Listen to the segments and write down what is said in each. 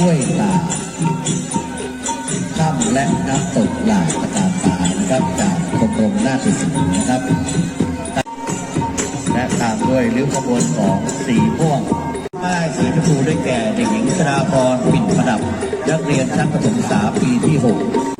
ห้วยตาถ้ำและน้ำตกหลากตะการตานะครับจากกรมกรมนาฏศิลป์นะครับ และตามด้วยริ้วขบวนของสีม่วงป้ายสีชมพูได้แก่เด็กหญิงชนาพรปิ่นประดับนักเรียนชั้นประถมศึกษาปีที่ 6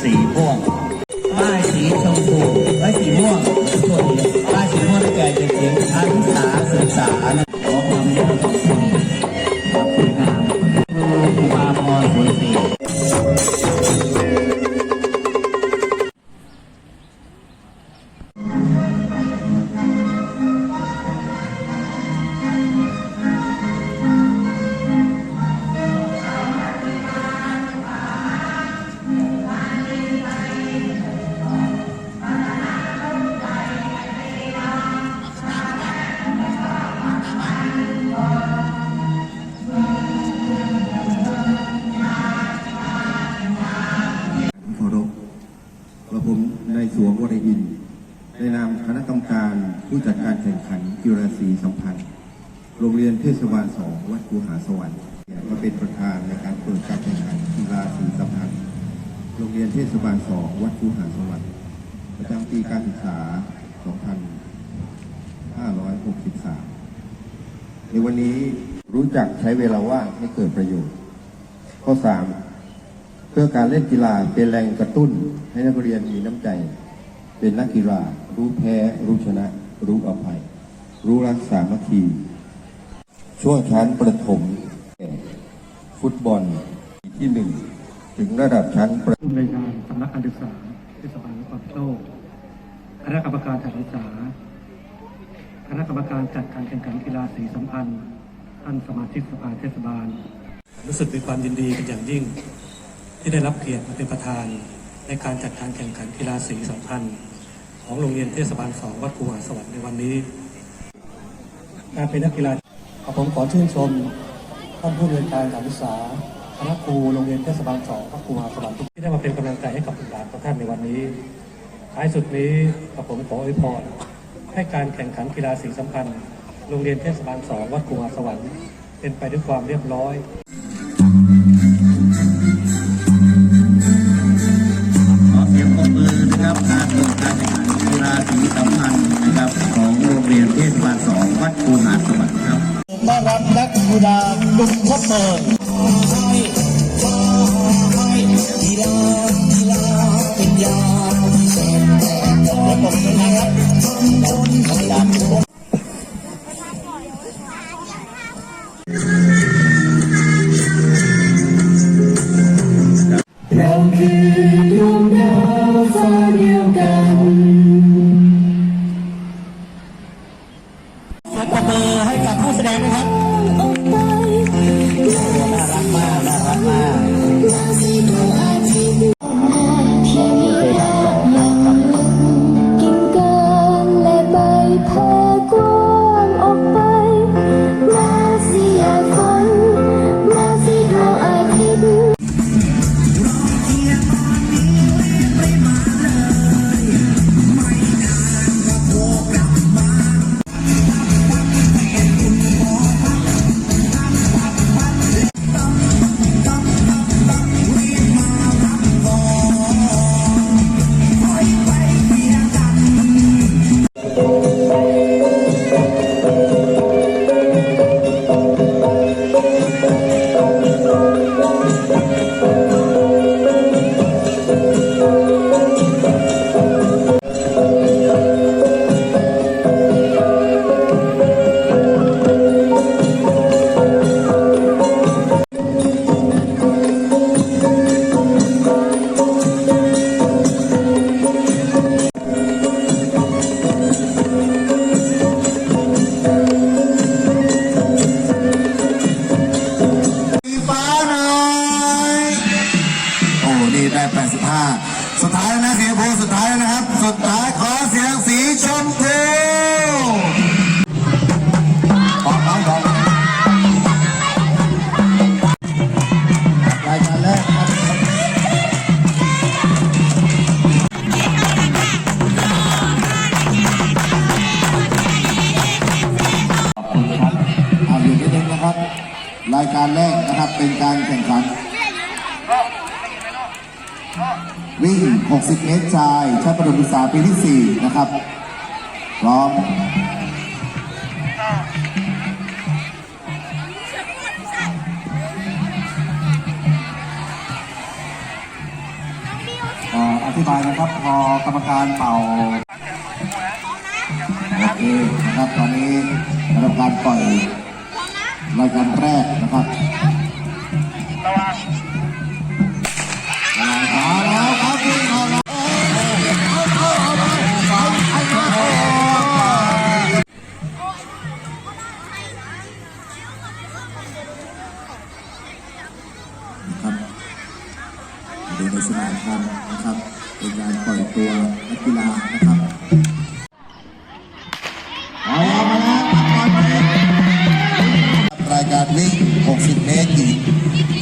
สีม่วงป้ายสีชมพู ผมนายสวงวรอินในนามคณะกรรมการผู้จัดการแข่งขันกีฬาสีสัมพันธ์ โรงเรียนเทศบาลสองวัดคูหาสวรรค์มาเป็นประธานในการเปิดการแข่งขันกีฬาสีสัมพันธ์ โรงเรียนเทศบาลสองวัดคูหาสวรรค์ประจำปีการศึกษา 2563 ในวันนี้รู้จักใช้เวลาว่างให้เกิดประโยชน์ ข้อ 3 เพื่อการเล่นกีฬาเป็นแรงกระตุ้น ให้นักเรียนมีน้ำใจ เป็นนักกีฬา รู้แพ้ รู้ชนะ รู้อภัย รู้รักสามัคคีช่วงชั้นประถม ฟุตบอลที่หนึ่งถึงระดับชั้นประผู้อำนวยการสำนักการศึกษาเทศบาลนครพิษณุโลกคณะกรรมการจัดการศึกษาคณะกรรมการจัดการแข่งขันกีฬาสีสัมพันธ์ท่านสมาชิกสภาเทศบาล รู้สึกมีความยินดีเป็นอย่างยิ่ง ที่ได้รับเกียรติมาเป็นประธานในการจัดการแข่งขันกีฬาสีสัมพันธ์ ของโรงเรียนเทศบาลสองวัดคูหาสวัสดิ์ในวันนี้ การเป็นนักกีฬาผมขอชื่นชมท่านผู้อำนวยการการศึกษาคณะครูโรงเรียนเทศบาลสองวัดคูหาสวัสดิ์ที่ได้มาเป็นกำลังใจให้กับบุตรหลานของท่านในวันนี้ท้ายสุดนี้กับผมขออวยพรให้การแข่งขันกีฬาสีสัมพันธ์ โรงเรียนเทศบาลสองวัดคูหาสวรรค์เป็นไปด้วยความเรียบร้อย น85 สุดท้ายแล้วนะสีชมพสุดท้ายนะครับ สุดท้ายขอเสียงสีชมพูบุรักลับขอครับเายู่นิรัรายการแรกนะครับเป็นการแข่งขัน วิ่ง 60 เมตรชายชั้นประถมศึกษาปีที่ 4 นะครับ พร้อม อธิบายนะครับ พอกรรมการเป่า โอเคนะครับ ตอนนี้สำหรับการปล่อยรายการแรกนะครับ ดูในสนามกันนะครับเป็นการปล่อยตัวนักกีฬานะครับเอาแล้วมาแล้วตัดบอลมาแล้วรายการวิ่ง 60 เมตรหญิง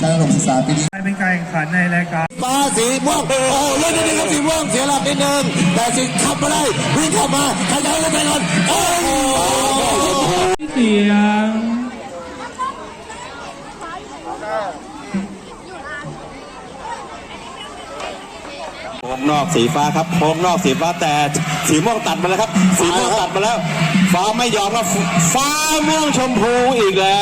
การระดมศึกษาปีนี้เป็นการแข่งขันในรายการฟ้าสีม่วงโอ้โหเล่นนิดนึงครับสีม่วงเสียหลักนิดนึงแต่สิขับมาได้วิ่งเข้ามาขยันกันไปก่อนโอ้โหเสียง งนอกสีฟ้าครับโค้งนอกสีฟ้าแต่สีม่วงตัดมาแล้วครับ สีม่วงตัดมาแล้ว ฟ้าไม่ยอมครับฟ้าม่วงชมพูอีกแล้ว